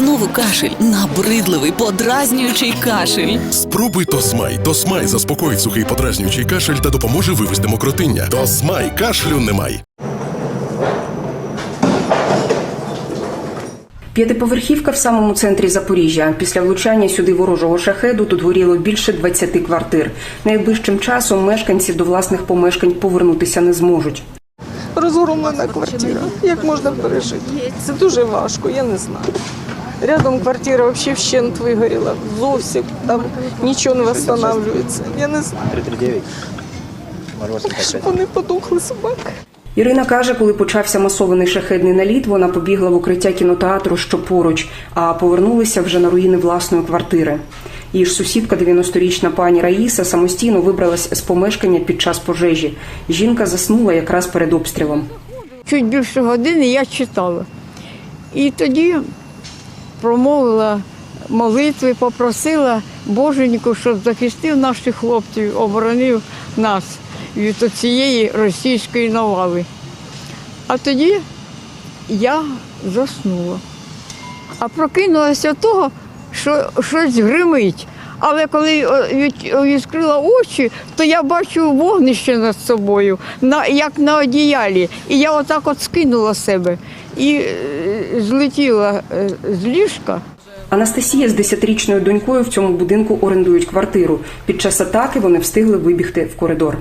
Знову кашель, набридливий, подразнюючий кашель. Спробуй Тосмай. Тосмай заспокоїть сухий подразнюючий кашель та допоможе вивести мокротиння. Тосмай кашлю немає. П'ятиповерхівка в самому центрі Запоріжжя. Після влучання сюди ворожого шахеду тут горіло більше 20 квартир. Найближчим часом мешканці до власних помешкань повернутися не зможуть. розгромлена квартира. Як можна пережити? Це дуже важко, я не знаю. Рядом квартира взагалі вщент вигоріла. Зовсім там нічого не встановлюється. Я не знаю, 339. Щоб вони подухли собаки. Ірина каже, коли почався масований шахедний наліт, вона побігла в укриття кінотеатру, що поруч, а повернулися вже на руїни власної квартири. Її ж сусідка, 90-річна пані Раїса, самостійно вибралась з помешкання під час пожежі. Жінка заснула якраз перед обстрілом. чуть більше години я читала. І тоді промовила молитви, попросила Боженьку, щоб захистив наших хлопців, оборонив нас від цієї російської навали. А тоді я заснула. А прокинулася того, що щось гримить. Але коли відкрила очі, то я бачу вогнище над собою, на, як на одіялі. І я отак от скинула себе і е, злетіла е, з ліжка. Анастасія з 10-річною донькою в цьому будинку орендують квартиру. Під час атаки вони встигли вибігти в коридор.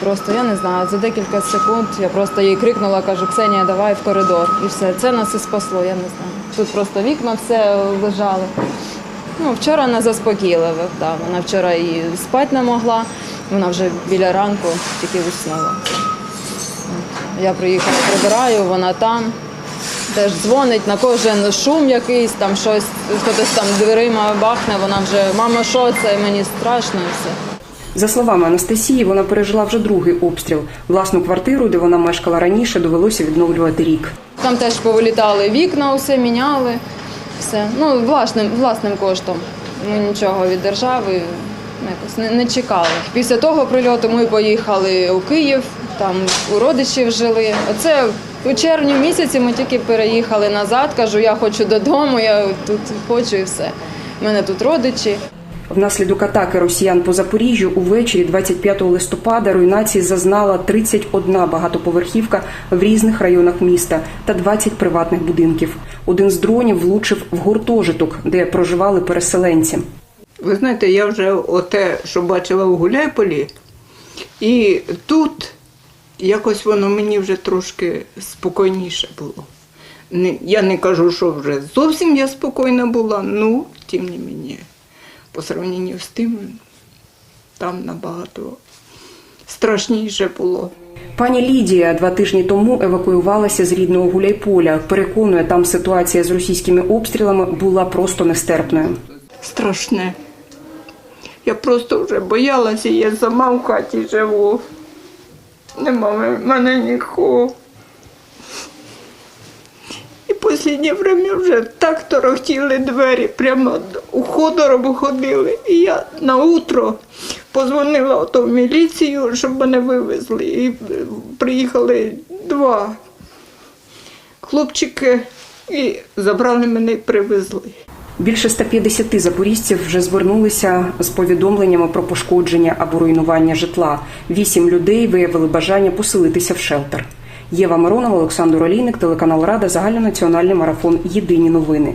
Просто я не знаю, за декілька секунд я просто їй крикнула, кажу, Ксенія, давай в коридор. І все. Це нас і спасло, я не знаю. Тут просто вікна все лежали. Ну, вчора не заспокійливо, да. Вона вчора і спати не могла, вона вже біля ранку тільки уснула. Я приїхала, прибираю, вона там. Теж дзвонить на кожен шум якийсь, там щось, хтось там дверима бахне, вона вже мама, що це? Мені страшно і все. За словами Анастасії, вона пережила вже другий обстріл. Власну квартиру, де вона мешкала раніше, довелося відновлювати рік. Там теж повилітали вікна, усе міняли. Все. Ну, власним, власним коштом. Ми нічого від держави ну, якось не, не чекали. Після того прильоту ми поїхали у Київ, там у родичів жили. Оце у червні місяці ми тільки переїхали назад. Кажу, я хочу додому, я тут хочу і все. У мене тут родичі. Внаслідок атаки росіян по Запоріжжю увечері 25 листопада руйнації зазнала 31 багатоповерхівка в різних районах міста та 20 приватних будинків. Один з дронів влучив в гуртожиток, де проживали переселенці. Ви знаєте, я вже оте, що бачила у Гуляйполі, і тут якось воно мені вже трошки спокійніше було. Я не кажу, що вже зовсім я спокійна була, ну, тим не мені, по сравненню з тим, там набагато страшніше було. Пані Лідія два тижні тому евакуювалася з рідного Гуляйполя. Переконує, там ситуація з російськими обстрілами була просто нестерпною. Страшне. Я просто вже боялася, я сама в хаті живу. Нема в мене нікого. Останнє время вже так торохтіли двері, прямо у ходором ходили. І я на утро позвонила в міліцію, щоб мене вивезли. І е, приїхали два хлопчики і забрали мене і привезли. Більше 150 запоріжців вже звернулися з повідомленнями про пошкодження або руйнування житла. Вісім людей виявили бажання поселитися в шелтер. Єва Миронова, Олександр Олійник, телеканал Рада, загальнонаціональний марафон Єдині новини.